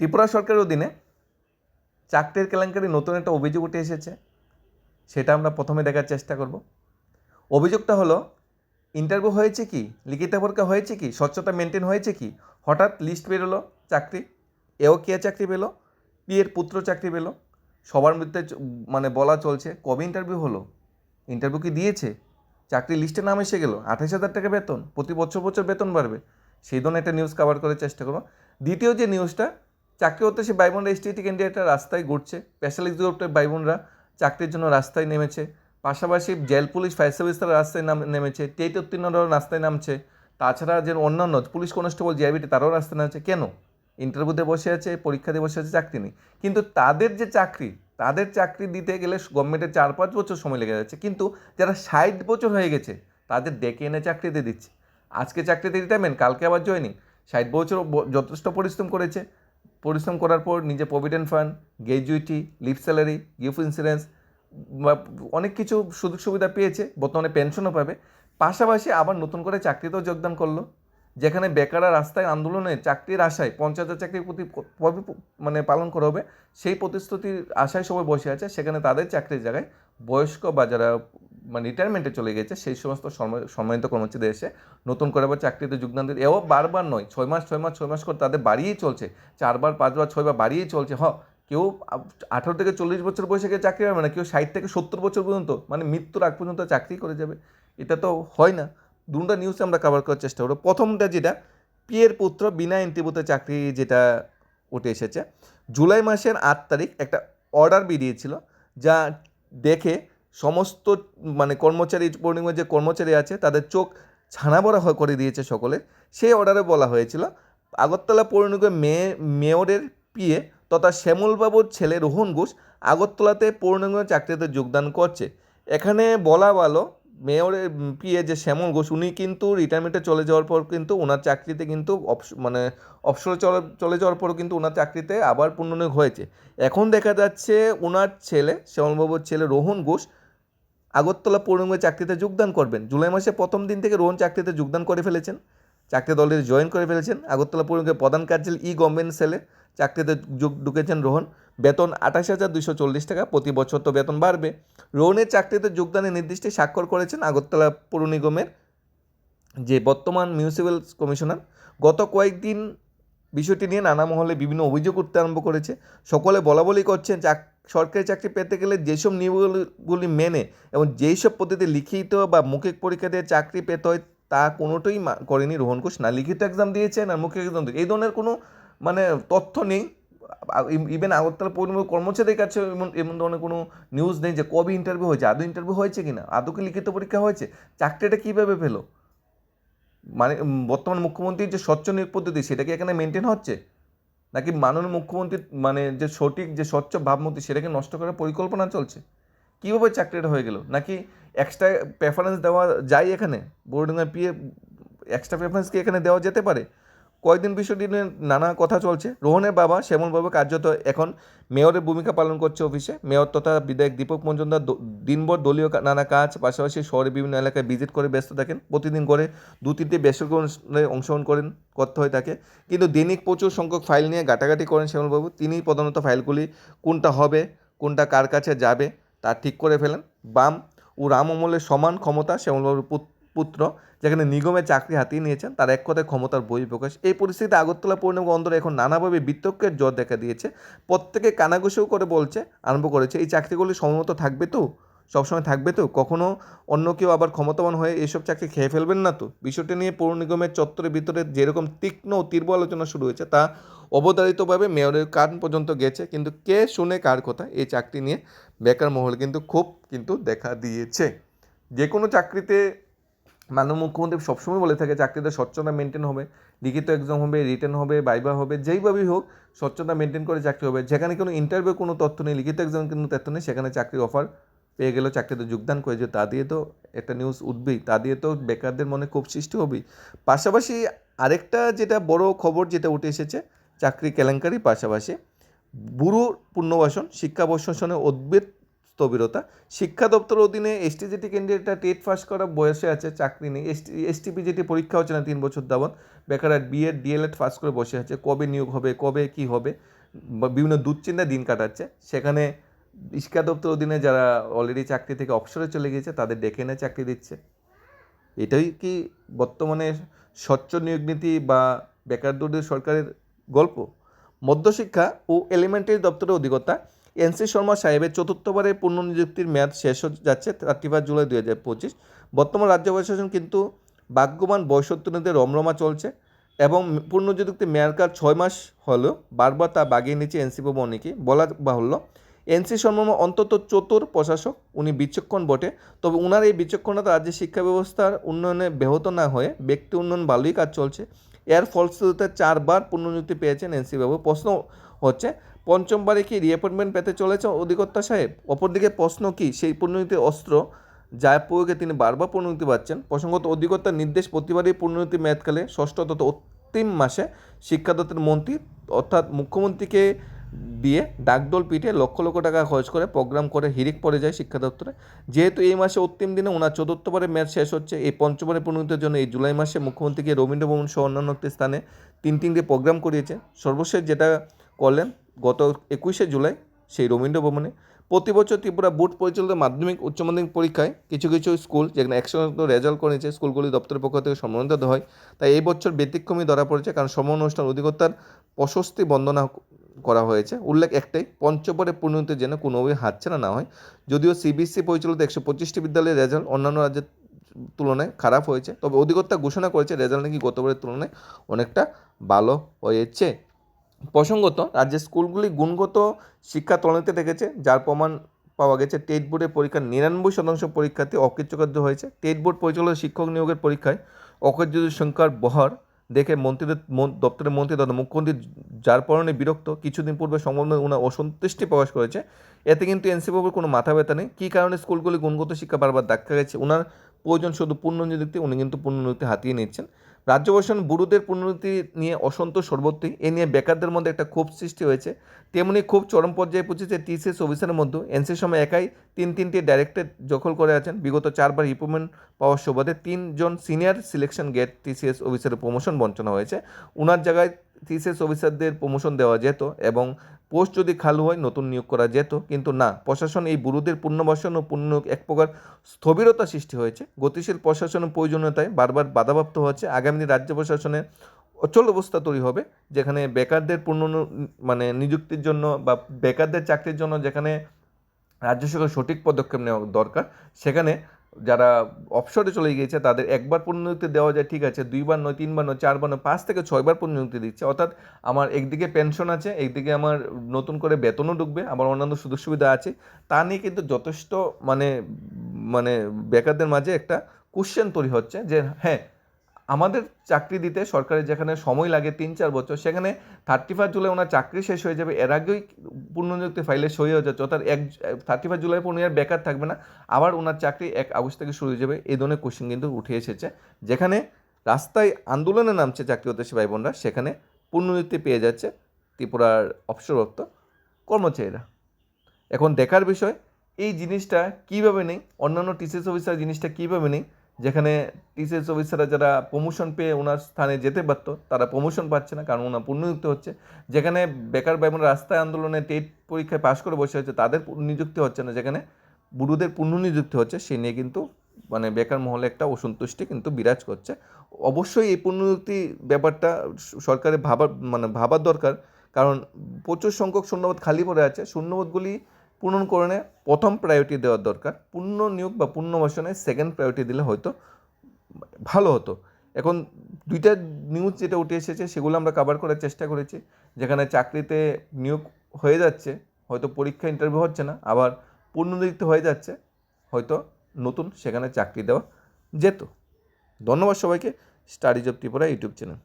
ত্রিপুরা সরকারের অধীনে চাকরির কেলেঙ্কারি নতুন একটা অভিযোগ উঠে এসেছে, সেটা আমরা প্রথমে দেখার চেষ্টা করব। অভিযোগটা হলো ইন্টারভিউ হয়েছে কি? লিখিত পরীক্ষা হয়েছে কি? স্বচ্ছতা মেনটেন হয়েছে কি? হঠাৎ লিস্ট বেরোলো চাকরি, এও কে চাকরি পেল? পিয়ের পুত্র চাকরি পেল? সবার মধ্যে মানে বলা চলছে, কবে ইন্টারভিউ হলো? ইন্টারভিউ কি দিয়েছে? চাকরি লিস্টে নাম এসে গেলো আঠাশ হাজার টাকা বেতন, প্রতি বছর বছর বেতন বাড়বে। সেই ধরনের একটা নিউজ কভার করার চেষ্টা করব। দ্বিতীয় যে নিউজটা চাকরি হতে সে ভাই বোনরা এসটি ক্যান্ডিডেটরা রাস্তায় ঘুরছে। স্পেশালিস্ট গ্রুপের ভাই বোনরা চাকরির জন্য রাস্তায় নেমেছে। পাশাপাশি জেল পুলিশ ফায়ার সার্ভিস তারা রাস্তায় নাম, নেমেছে। টেট উত্তীর্ণরাও রাস্তায় নামছে। তাছাড়া যে অন্যান্য পুলিশ কনস্টেবল জিআইবিটি তারাও রাস্তায় নামছে। কেন? ইন্টারভিউতে বসে আছে, পরীক্ষা দিয়ে বসে আছে, চাকরি নেই। কিন্তু তাদের যে চাকরি, তাদের চাকরি দিতে গেলে গভর্নমেন্টের চার পাঁচ বছর সময় লেগে যাচ্ছে। কিন্তু যারা ষাট বছর হয়ে গেছে, তাদের ডেকে এনে চাকরি দিয়ে দিচ্ছে। আজকে চাকরিতে রিটায়ারমেন্ট কালকে আবার জয়নিং ষাট বছর যথেষ্ট পরিশ্রম করেছে। পরিশ্রম করার পর নিজে provident fund gratuity leave salary gift insurance বা অনেক কিছু সুযোগ সুবিধা পেয়েছে, বর্তমানে পেনশনও পাবে। পাশাপাশি আবার নতুন করে চাকরিতেও যোগদান করল, যেখানে বেকাররা রাস্তায় আন্দোলনে চাকরির আশায় পঞ্চায়েত চাকরির প্রতি মানে পালন করা হবে। সেই প্রতিশ্রুতির আশায় সবাই বসে আছে, সেখানে তাদের চাকরির জায়গায় বয়স্ক বা যারা মানে রিটায়ারমেন্টে চলে গেছে, সেই সমস্ত সম্মান- সম্মানিত কর্মচারীদের এসে নতুন করে আবার চাকরিতে যোগদান দিতে এও বারবার নয়, ছয় মাস ছয় মাস ছয় মাস করে তাদের বাড়িয়েই চলছে। চারবার, পাঁচবার, ছয়বার বাড়িয়েই চলছে। হ, কেউ আঠারো থেকে চল্লিশ বছর বয়সে গিয়ে চাকরি পাবে না, কেউ ষাট থেকে সত্তর বছর পর্যন্ত মানে মৃত্যুর আগ পর্যন্ত চাকরি করে যাবে। এটা তো হয় না। দুটা নিউজ আমরা কভার করার চেষ্টা করব। প্রথমটা যেটা, পিয়ের পুত্র বিনা ইন্টারভিউতে চাকরি যেটা উঠে এসেছে, জুলাই মাসের আট তারিখ একটা অর্ডার বেরিয়েছিল, যা দেখে সমস্ত মানে কর্মচারী পূর্ণিমা যে কর্মচারী আছে, তাদের চোখ ছানাবড়া হয় করে দিয়েছে সকলে। সেই অর্ডারে বলা হয়েছিল, আগরতলা পৌর নিগমের মেয়ে, মেয়রের পিএ তথা শ্যামলবাবুর ছেলে রোহন ঘোষ আগরতলাতে পৌর নিগমের চাকরিতে যোগদান করছে। এখানে বলা ভালো, মেয়রের পিএ যে শ্যামল ঘোষ, উনি কিন্তু রিটায়ারমেন্টে চলে যাওয়ার পর কিন্তু ওনার চাকরিতে কিন্তু অপস- মানে অবসরে চলে চলে যাওয়ার পরও কিন্তু ওনার চাকরিতে আবার পুনর্নিয়োগ হয়েছে। এখন দেখা যাচ্ছে ওনার ছেলে, শ্যামলবাবুর ছেলে রোহন ঘোষ আগরতলা পৌর নিগমের চাকরিতে যোগদান করবেন। জুলাই মাসে প্রথম দিন থেকে রোহন চাকরিতে যোগদান করে ফেলেছেন। চাকরি দলের জয়েন করে ফেলেছেন। আগরতলা পৌর নিগমের প্রধান কার্যালয় ই গভর্নমেন্ট সেলে চাকরিতে যোগ ঢুকেছেন রোহন। বেতন আঠাশ হাজার দুশো চল্লিশ টাকা, প্রতি বছর তো বেতন বাড়বে। রোহনের চাকরিতে যোগদানের নির্দিষ্টে স্বাক্ষর করেছেন আগরতলা পৌর নিগমের যে বর্তমান মিউনিসিপ্যাল কমিশনার। গত কয়েকদিন বিষয়টি নিয়ে নানা মহলে বিভিন্ন অভিযোগ উঠতে আরম্ভ করেছে। সকলে বলা বলি করছেন চাক সরকারি চাকরি পেতে গেলে যেসব নিয়মগুলি মেনে এবং যেই সব পদ্ধতি লিখিত বা মৌখিক পরীক্ষা দিয়ে চাকরি পেতে হয় তা কোনোটাই করেনি রোহন ঘোষ। না, লিখিত এক্সাম দিয়েছে না মৌখিক এক্সাম এই ধরনের কোনো মানে তথ্য নেই। ইভেন আগরতলা পরিমল কর্মচারীদের কাছে এমন এমন ধরনের কোনো নিউজ নেই যে কবে ইন্টারভিউ হয়েছে, আদৌ ইন্টারভিউ হয়েছে কি না আদৌ কি লিখিত পরীক্ষা হয়েছে, চাকরিটা কীভাবে পেল? মানে বর্তমান মুখ্যমন্ত্রীর যে স্বচ্ছ নিয়োগ পদ্ধতি, সেটা কি এখানে মেনটেন হচ্ছে? নাকি মাননীয় মুখ্যমন্ত্রীর মানে যে সঠিক, যে স্বচ্ছ ভাবমূর্তি, সেটাকে নষ্ট করার পরিকল্পনা চলছে? কীভাবে চাকরিটা হয়ে গেল? নাকি এক্সট্রা প্রেফারেন্স দেওয়া যায় এখানে? বোর্ডিং পিএ এক্সট্রা প্রেফারেন্স কি এখানে দেওয়া যেতে পারে? কয়েকদিন বিষয়টি নিয়ে নানা কথা চলছে। রোহনের বাবা শ্যামলবাবু কার্যত এখন মেয়রের ভূমিকা পালন করছে অফিসে। মেয়র তথা বিধায়ক দীপক মজুমদার দিনভর দলীয় নানা কাজ, পাশাপাশি শহরে বিভিন্ন এলাকায় ভিজিট করে ব্যস্ত থাকেন। প্রতিদিন করে দু তিনটি বেসরকারি অনুষ্ঠানে অংশগ্রহণ করেন, করতে হয় তাকে। কিন্তু দৈনিক প্রচুর সংখ্যক ফাইল নিয়ে ঘাটাঘাটি করেন শ্যামলবাবু। তিনি প্রধানত ফাইলগুলি কোনটা হবে, কোনটা কার কাছে যাবে, তা ঠিক করে ফেলেন। বাম ও রাম অমলের সমান ক্ষমতা শ্যামলবাবুর পুত- পুত্র, যেখানে নিগমের চাকরি হাতিয়ে নিয়েছেন, তার এক কথায় ক্ষমতার বহিঃপ্রকাশ এই পরিস্থিতিতে আগরতলা পৌর্ণিমা অন্দরে এখন নানাভাবে বিতর্কের জোর দেখা দিয়েছে। প্রত্যেকে কানাঘুষেও করে বলছে, আরম্ভ করেছে, এই চাকরিগুলি সময়মতো থাকবে তো? সবসময় থাকবে তো? কখনো অন্য কেউ আবার ক্ষমতাবান হয়ে এসব চাকরি খেয়ে ফেলবেন না তো? বিষয়টি নিয়ে পৌর নিগমের চত্বরের ভিতরে যেরকম তীক্ষ্ণ ও তীব্র আলোচনা শুরু হয়েছে, তা অবধারিতভাবে মেয়রের কান পর্যন্ত গেছে। কিন্তু কে শুনে কার কথা, এই চাকরি নিয়ে বেকার মহল কিন্তু খুব কিন্তু দেখা দিয়েছে। যে কোনো চাকরিতে মাননীয় মুখ্যমন্ত্রী সবসময় বলে থাকে, চাকরিতে স্বচ্ছতা মেনটেন হবে, লিখিত এক্সাম হবে রিটেন হবে, বাইবা হবে, যেইভাবেই হোক, স্বচ্ছতা মেনটেন করে চাকরি হবে। যেখানে কোনো ইন্টারভিউ কোনো তথ্য নেই, লিখিত এক্সাম কোনো তথ্য নেই, সেখানে চাকরির অফার পেয়ে গেলেও চাকরিতে যোগদান করে যে তা দিয়ে তো একটা নিউজ উঠবেই, তা দিয়ে তো বেকারদের মনে খুব সৃষ্টি হবেই। পাশাপাশি আরেকটা যেটা বড় খবর যেটা উঠে এসেছে, চাকরি কেলেঙ্কারি পাশাপাশি বুড়ো পুনর্বাসন শিক্ষাবর্ষণে উদ্ভিদ স্থবিরতা। শিক্ষা দপ্তর অধীনে এসটিজিটি ক্যান্ডিডেটরা টেট পাস করা বয়সে আছে, চাকরি নেই। এসটি এসটিপিজিটি পরীক্ষা হচ্ছে না তিন বছর যাবৎ বেকার বিএড ডিএলএড পাস করে বসে আছে। কবে নিয়োগ হবে, কবে কি হবে বিভিন্ন দুশ্চিন্তায় দিন কাটাচ্ছে। সেখানে শিক্ষা দপ্তর অধীনে যারা অলরেডি চাকরি থেকে অবসরে চলে গিয়েছে, তাদের ডেকে এনে চাকরি দিচ্ছে। এটাই কি বর্তমানে স্বচ্ছ নিয়োগ নীতি বা বেকার দূরের সরকারের গল্প? মধ্যশিক্ষা ও এলিমেন্টারি দপ্তরের অধিকর্তা এনসি শর্মা সাহেবের চতুর্থবারের পুনর্নিযুক্তির মেয়াদ শেষ হয়ে যাচ্ছে থার্টি ফার্স্ট জুলাই দুই হাজার পঁচিশ। বর্তমান রাজ্য প্রশাসন কিন্তু ভাগ্যবান বয়সত্তরীদের রমরমা চলছে এবং পুনর্নিযুক্তির মেয়াদকাল ছয় মাস হলেও বারবার তা বাগিয়ে নিচ্ছে এনসি ভবনীকে বলা বাহুল্য, এনসি শর্মা অন্তত চতুর প্রশাসক, উনি বিচক্ষণ বটে। তবে উনার এই বিচক্ষণতা রাজ্যের শিক্ষা ব্যবস্থার উন্নয়নে ব্যাহত না হয়ে ব্যক্তি উন্নয়ন ভালোই কাজ চলছে। এর ফলশ্রুতিতে চারবার পুনর্নিযুক্তি পেয়েছেন এনসি বাবু। প্রশ্ন হচ্ছে পঞ্চমবারে কি রিঅ্যাপয়েন্টমেন্ট পেতে চলেছে অধিকর্তা সাহেব? অপরদিকে প্রশ্ন কি, সেই পুনর্নীতির অস্ত্র যার প্রয়োগে তিনি বারবার পুনর্নীতি পাচ্ছেন প্রসঙ্গত অধিকর্তার নির্দেশ প্রতিবারই পুনর্নীতি মেয়াদকালে ষষ্ঠ তথা অন্তিম মাসে শিক্ষা দপ্তরের মন্ত্রী অর্থাৎ মুখ্যমন্ত্রীকে দিয়ে ডাকদল পিঠে লক্ষ লক্ষ টাকা খরচ করে প্রোগ্রাম করে হিরিক পড়ে যায় শিক্ষা দপ্তরে যেহেতু এই মাসে অন্তিম দিনে ওনার চতুর্থবারের ম্যাচ শেষ হচ্ছে, এই পঞ্চমবারের পরিণতির জন্য এই জুলাই মাসে মুখ্যমন্ত্রীকে রবীন্দ্র ভবন সহ অন্যান্য একটি স্থানে তিন তিনটি প্রোগ্রাম করিয়েছে সর্বশেষ যেটা করলেন গত একুশে জুলাই সেই রবীন্দ্র ভবনে প্রতি বছর ত্রিপুরা বোর্ড পরিচালিত মাধ্যমিক উচ্চ মাধ্যমিক পরীক্ষায় কিছু কিছু স্কুল যেখানে একশো রেজাল্ট করেছে স্কুলগুলি দপ্তরের পক্ষ থেকে সম্মানিত হয়। তাই এই বছর ব্যতিক্রমী ধরা পড়েছে কারণ সম অনুষ্ঠান অধিকর্তার প্রশস্তি বন্দনা করা হয়েছে। উল্লেখ একটাই পঞ্চপরে পরিণতির যেন কোনোভাবে হাতছাড়া না হয়। যদিও সিবিএসসি পরিচালিত একশো পঁচিশটি বিদ্যালয়ের রেজাল্ট অন্যান্য রাজ্যের তুলনায় খারাপ হয়েছে, তবে অধিকর্তা ঘোষণা করেছে রেজাল্ট নাকি গতবারের তুলনায় অনেকটা ভালো হয়েছে। প্রসঙ্গত রাজ্যের স্কুলগুলি গুণগত শিক্ষা তলানিতে দেখেছে, যার প্রমাণ পাওয়া গেছে টেট বোর্ডের পরীক্ষার নিরানব্বই শতাংশ পরীক্ষার্থী অকৃতকার্য হয়েছে। টেট বোর্ড পরিচালিত শিক্ষক নিয়োগের পরীক্ষায় অকৃতকার্য সংখ্যার বহর দেখে মন্ত্রীদের দপ্তরের মন্ত্রী তথা মুখ্যমন্ত্রী যার পরনে বিরক্ত কিছুদিন পূর্বে সংবাদ ওনার অসন্তুষ্টি প্রকাশ করেছে। এতে কিন্তু এনসিপির কোনো মাথা ব্যথা নেই। কী কারণে স্কুলগুলি গুণগত শিক্ষা বারবার দেখা গেছে ওনার প্রয়োজন শুধু পূর্ণ পুনর্নিযুক্তি উনি কিন্তু পূর্ণ পুনর্নিযুক্তি হাতিয়ে নিচ্ছেন। রাজ্য প্রশাসন বুড়োদের পুনরুদ্ধি নিয়ে অসন্তোষ সর্বত্রই। এ নিয়ে বেকারদের মধ্যে একটা ক্ষোভ সৃষ্টি হয়েছে। তেমনি খুব চরম পর্যায়ে পৌঁছেছে টিসিএস অফিসারের মধ্যে এনসি সময় একাই তিন তিনটি ডাইরেক্টর দখল করে আছেন। বিগত চারবার রিপোর্টমেন্ট পাওয়ার সুবাদে তিনজন সিনিয়র সিলেকশন গেট টিসিএস অফিসারের প্রমোশন বঞ্চনা হয়েছে। ওনার জায়গায় টিসিএস অফিসারদের প্রমোশন দেওয়া যেত এবং পোস্ট যদি খালু হয়, নতুন নিয়োগ করা যেত। কিন্তু না, প্রশাসন এই বুড়োদের পুনর্বাসন ও পুনঃ এক প্রকার স্থবিরতা সৃষ্টি হয়েছে। গতিশীল প্রশাসনের প্রয়োজনীয়তায় বারবার বাধাপ্রাপ্ত হচ্ছে। আগামী দিন রাজ্য প্রশাসনের অচল অবস্থা তৈরি হবে, যেখানে বেকারদের পূর্ণ মানে নিযুক্তির জন্য বা বেকারদের চাকরির জন্য যেখানে রাজ্য সরকার সঠিক পদক্ষেপ নেওয়া দরকার, সেখানে যারা অবসরে চলে গিয়েছে, তাদের একবার পুনর্নিযুক্তি দেওয়া যায়, ঠিক আছে, দুইবার নয়, তিনবার নয়, চারবার নয়, পাঁচ থেকে ছয়বার পুনর্নিযুক্তি দিচ্ছে। অর্থাৎ আমার একদিকে পেনশন আছে, একদিকে আমার নতুন করে বেতনও ঢুকবে, আমার অন্যান্য সুযোগ সুবিধা আছে। তা নিয়ে কিন্তু যথেষ্ট মানে মানে বেকারদের মাঝে একটা কোশ্চেন তৈরি হচ্ছে যে হ্যাঁ আমাদের চাকরি দিতে সরকারের যেখানে সময় লাগে তিন, চার বছর, সেখানে থার্টি ফার্স্ট জুলাই ওনার চাকরি শেষ হয়ে যাবে। এর আগেই পুনর্নিযুক্তি ফাইলে সই হয়ে যাচ্ছে, অর্থাৎ এক থার্টি ফার্স্ট জুলাই পর্যন্ত আর বেকার থাকবে না। আবার ওনার চাকরি এক আগস্ট থেকে শুরু হয়ে যাবে। এই ধরনের কোশ্চেন কিন্তু উঠে এসেছে। যেখানে রাস্তায় আন্দোলনে নামছে চাকরি হতে ভাই বোনরা, সেখানে পুনর্নিযুক্তি পেয়ে যাচ্ছে ত্রিপুরার অবসরপ্রাপ্ত কর্মচারীরা। এখন দেখার বিষয়, এই জিনিসটা কীভাবে নেই? অন্যান্য টিসিএস অফিসার জিনিসটা কীভাবে নেই? যেখানে টিসিএস অফিসাররা যারা প্রমোশন পেয়ে ওনার স্থানে যেতে পারতো, তারা প্রমোশন পাচ্ছে না, কারণ ওনার পুনর্নিযুক্তি হচ্ছে। যেখানে বেকার ভাই রাস্তায় আন্দোলনে টেট পরীক্ষায় পাশ করে বসে আছে, তাদের নিযুক্তি হচ্ছে না। যেখানে বুড়োদের পুনর্নিযুক্তি হচ্ছে, সে নিয়ে কিন্তু মানে বেকার মহলে একটা অসন্তুষ্টি কিন্তু বিরাজ করছে। অবশ্যই এই পুনর্নিযুক্তি ব্যাপারটা সরকারের ভাবার মানে ভাবার দরকার, কারণ প্রচুর সংখ্যক শূন্যপদ খালি পড়ে আছে। শূন্যপদগুলি পূরণকরণে প্রথম প্রায়োরিটি দেওয়ার দরকার। পূর্ণ নিয়োগ বা পুনর্বাসনে সেকেন্ড প্রায়োরিটি দিলে হয়তো ভালো হতো। এখন দুইটা নিউজ যেটা উঠে এসেছে, সেগুলো আমরা কাভার করার চেষ্টা করেছি। যেখানে চাকরিতে নিয়োগ হয়ে যাচ্ছে, হয়তো পরীক্ষা ইন্টারভিউ হচ্ছে না, আবার পুনর্নিযুক্ত হয়ে যাচ্ছে, হয়তো নতুন সেখানে চাকরি দেওয়া যেত। ধন্যবাদ সবাইকে। Studies of Tripura YouTube channel